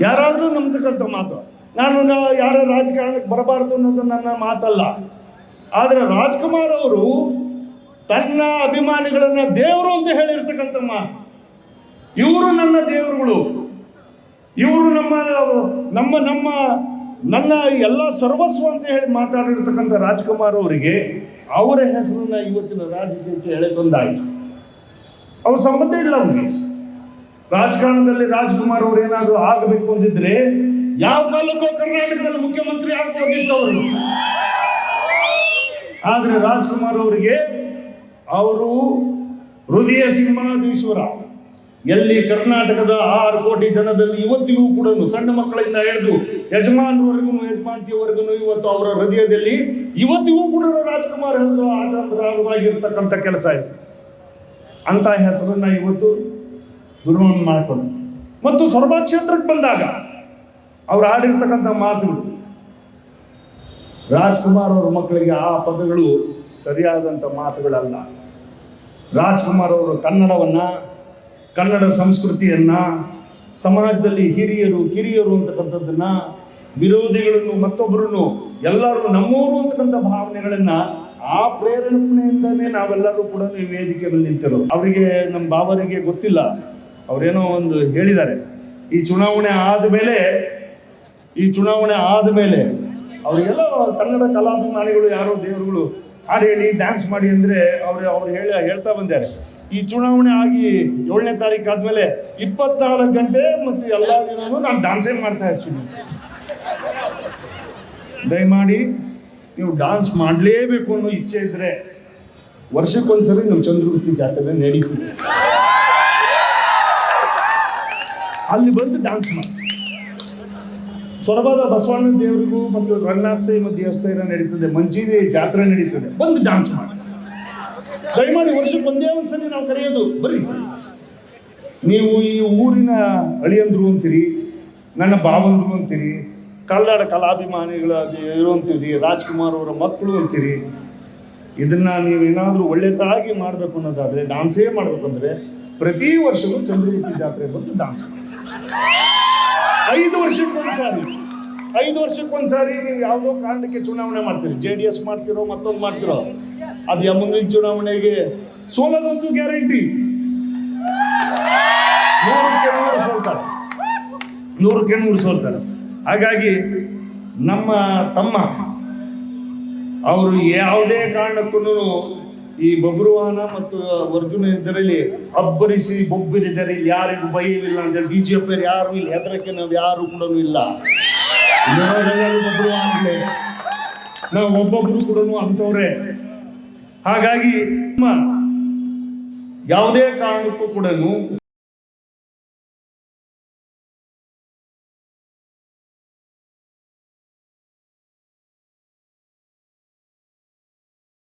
ಯಾರಾದರೂ ನಂಬ್ತಕ್ಕಂಥ ಮಾತು. ನಾನು ಯಾರ ರಾಜಕಾರಣಕ್ಕೆ ಬರಬಾರ್ದು ಅನ್ನೋದು ನನ್ನ ಮಾತಲ್ಲ. ಆದರೆ ರಾಜ್ಕುಮಾರ್ ಅವರು ತನ್ನ ಅಭಿಮಾನಿಗಳನ್ನ ದೇವರು ಅಂತ ಹೇಳಿರ್ತಕ್ಕಂಥ ಮಾತು. ಇವರು ನನ್ನ ದೇವರುಗಳು. ಇವರು ನಮ್ಮ ನಮ್ಮ ನಮ್ಮ, ನನ್ನ ಎಲ್ಲ ಸರ್ವಸ್ವ ಅಂತ ಹೇಳಿ ಮಾತಾಡಿರ್ತಕ್ಕಂಥ ರಾಜ್ಕುಮಾರ್ ಅವರಿಗೆ ಅವರ ಹೆಸರನ್ನ ಇವತ್ತಿನ ರಾಜಕೀಯಕ್ಕೆ ಎಳೆ ತಂದಾಯಿತು ಅವ್ರ ಸಂಬಂಧ ಇಲ್ಲ ಅವ್ರಿಗೆ. ರಾಜಕಾರಣದಲ್ಲಿ ರಾಜ್ಕುಮಾರ್ ಅವರು ಏನಾದರೂ ಆಗಬೇಕು ಅಂದಿದ್ರೆ ಯಾವ ಕಾಲಕ್ಕೂ ಕರ್ನಾಟಕದಲ್ಲಿ ಮುಖ್ಯಮಂತ್ರಿ ಅವರು. ಆದ್ರೆ ರಾಜ್ಕುಮಾರ್ ಅವರಿಗೆ ಅವರು ಹೃದಯ ಸಿಂಹಾದೀಶ್ವರ ಎಲ್ಲಿ ಕರ್ನಾಟಕದ ಆರು ಕೋಟಿ ಜನದಲ್ಲಿ ಇವತ್ತಿಗೂ ಕೂಡ ಸಣ್ಣ ಮಕ್ಕಳಿಂದ ಹಿಡಿದು ಯಜಮಾನ್ವರೆಗೂ ಯಜಮಾಂತಿಯವರೆಗೂ ಇವತ್ತು ಅವರ ಹೃದಯದಲ್ಲಿ ಇವತ್ತಿಗೂ ಕೂಡ ರಾಜ್ಕುಮಾರ್ ಹೆಸರು ಆಚಾರವಾಗಿರ್ತಕ್ಕಂಥ ಕೆಲಸ ಇತ್ತು ಅಂತ ಹೆಸರನ್ನ ಇವತ್ತು ದುರ್ಮನ್ ಮಾಡಿಕೊಂಡು. ಮತ್ತು ಸೊರಬ ಕ್ಷೇತ್ರಕ್ಕೆ ಬಂದಾಗ ಅವ್ರು ಆಡಿರ್ತಕ್ಕಂಥ ಮಾತುಗಳು. ರಾಜ್ಕುಮಾರ್ ಅವ್ರ ಮಕ್ಕಳಿಗೆ ಆ ಪದಗಳು ಸರಿಯಾದಂಥ ಮಾತುಗಳಲ್ಲ. ರಾಜ್ಕುಮಾರ್ ಅವರು ಕನ್ನಡವನ್ನ, ಕನ್ನಡ ಸಂಸ್ಕೃತಿಯನ್ನ, ಸಮಾಜದಲ್ಲಿ ಹಿರಿಯರು, ಕಿರಿಯರು ಅಂತಕ್ಕಂಥದ್ದನ್ನ, ವಿರೋಧಿಗಳನ್ನು ಮತ್ತೊಬ್ಬರನ್ನು ಎಲ್ಲರೂ ನಮ್ಮವರು ಅಂತಕ್ಕಂಥ ಭಾವನೆಗಳನ್ನ ಆ ಪ್ರೇರಣೆಯಿಂದನೇ ನಾವೆಲ್ಲರೂ ಕೂಡ ವೇದಿಕೆ ವೇದಿಕೆಯಲ್ಲಿ ನಿಂತಿರೋದು. ಅವರಿಗೆ, ನಮ್ಮ ಬಾಬರಿಗೆ ಗೊತ್ತಿಲ್ಲ. ಅವರೇನೋ ಒಂದು ಹೇಳಿದ್ದಾರೆ. ಈ ಚುನಾವಣೆ ಆದಮೇಲೆ, ಈ ಚುನಾವಣೆ ಆದಮೇಲೆ ಅವರಿಗೆಲ್ಲ ಕನ್ನಡ ಕಲಾಭಿಮಾನಿಗಳು ಯಾರೋ ದೇವರುಗಳು ಹಾಡು ಹೇಳಿ ಡ್ಯಾನ್ಸ್ ಮಾಡಿ ಅಂದ್ರೆ ಅವ್ರು ಅವ್ರು ಹೇಳಿ ಹೇಳ್ತಾ ಬಂದಾರೆ. ಈ ಚುನಾವಣೆ ಆಗಿ ಏಳನೇ ತಾರೀಕು ಆದಮೇಲೆ ಇಪ್ಪತ್ನಾಲ್ಕು ಗಂಟೆ ಮತ್ತು ಎಲ್ಲ ದಿನವೂ ನಾನು ಡ್ಯಾನ್ಸೇ ಮಾಡ್ತಾ ಇರ್ತೀನಿ. ದಯಮಾಡಿ ನೀವು ಡ್ಯಾನ್ಸ್ ಮಾಡಲೇಬೇಕು ಅನ್ನೋ ಇಚ್ಛೆ ಇದ್ರೆ ವರ್ಷಕ್ಕೊಂದ್ಸರಿ ನಮ್ಮ ಚಂದ್ರಗುಪ್ತಿ ಜಾತ್ರೆ ನಡೀತಿದೆ. ಅಲ್ಲಿ ಬಂದು ಡ್ಯಾನ್ಸ್ ಮಾಡಿ. ಸೊರಬಾದ ಬಸವಣ್ಣ ದೇವರಿಗೂ ಮತ್ತು ರಂಗನಾಥ ಸೈಮ ದೇವಸ್ಥಾನ ನಡೀತದೆ, ಮಂಜಿದೆ ಜಾತ್ರೆ ನಡೀತದೆ. ಬಂದು ಡ್ಯಾನ್ಸ್ ಮಾಡಿ. ದಯಮಾಡಿ ವರ್ಷಕ್ಕೆ ಒಂದೇ ಒಂದ್ಸಲಿ ನಾವು ಕರೆಯೋದು, ಬರ್ರಿ. ನೀವು ಈ ಊರಿನ ಅಳಿಯಂದ್ರು ಅಂತೀರಿ, ನನ್ನ ಬಾವಂದ್ರು ಅಂತೀರಿ ಕನ್ನಡ ಕಲಾಭಿಮಾನಿಗಳ ಇರುವಂತೀರಿ, ರಾಜ್ಕುಮಾರ್ ಅವರ ಮಕ್ಕಳು ಅಂತೀರಿ, ಇದನ್ನ ನೀವೇನಾದ್ರೂ ಒಳ್ಳೆಯದಾಗಿ ಮಾಡಬೇಕು ಅನ್ನೋದಾದರೆ ಡಾನ್ಸೇ ಮಾಡಬೇಕಂದ್ರೆ ಪ್ರತಿ ವರ್ಷವೂ ಚಂದ್ರಗುತ್ತಿ ಜಾತ್ರೆ ಬಂದು ಡಾನ್ಸ್ ಐದು ವರ್ಷಕ್ಕೊಂದ್ಸಾರಿ ಐದು ವರ್ಷಕ್ಕೊಂದ್ಸಾರಿ ನೀವು ಯಾವುದೋ ಕಾರಣಕ್ಕೆ ಚುನಾವಣೆ ಮಾಡ್ತೀರಿ? ಜೆ ಡಿ ಎಸ್ ಮಾಡ್ತಿರೋ, ಮತ್ತೊಂದು ಮಾಡ್ತಿರೋ? ಅದು ಮುಂದಿನ ಚುನಾವಣೆಗೆ ಸೋಲೋದಂತೂ ಗ್ಯಾರಂಟಿ ನೂರಕ್ಕೆ ನೂರು ಸೋಲ್ತಾರೆ. ನೂರಕ್ಕೆ ನೂರು ಸೋಲ್ತಾರೆ. ಹಾಗಾಗಿ ನಮ್ಮ ತಮ್ಮ, ಅವರು ಯಾವುದೇ ಕಾರಣಕ್ಕೂ ಈ ಬಬ್ರುವಾನ ಮತ್ತು ಅರ್ಜುನ ಇದರಲ್ಲಿ ಅಬ್ಬರಿಸಿ ಬೊಬ್ಬಿರಿದರೆ ಯಾರಿಗೂ ಭಯವಿಲ್ಲ ಅಂದ್ರೆ ಬಿ ಜೆ ಪಿ ಯಾರು ಇಲ್ಲಿ. ಹೆದರಕ್ಕೆ ನಾವು ಯಾರು ಕೂಡ ಇಲ್ಲ. ಬಬ್ರುವಾಹನಗಳೇ ನಾವು ಒಬ್ಬೊಬ್ರು ಕೂಡ ಅಂತವ್ರೆ ಹಾಗಾಗಿ ಯಾವುದೇ ಕಾರಣಕ್ಕೂ ಕೂಡ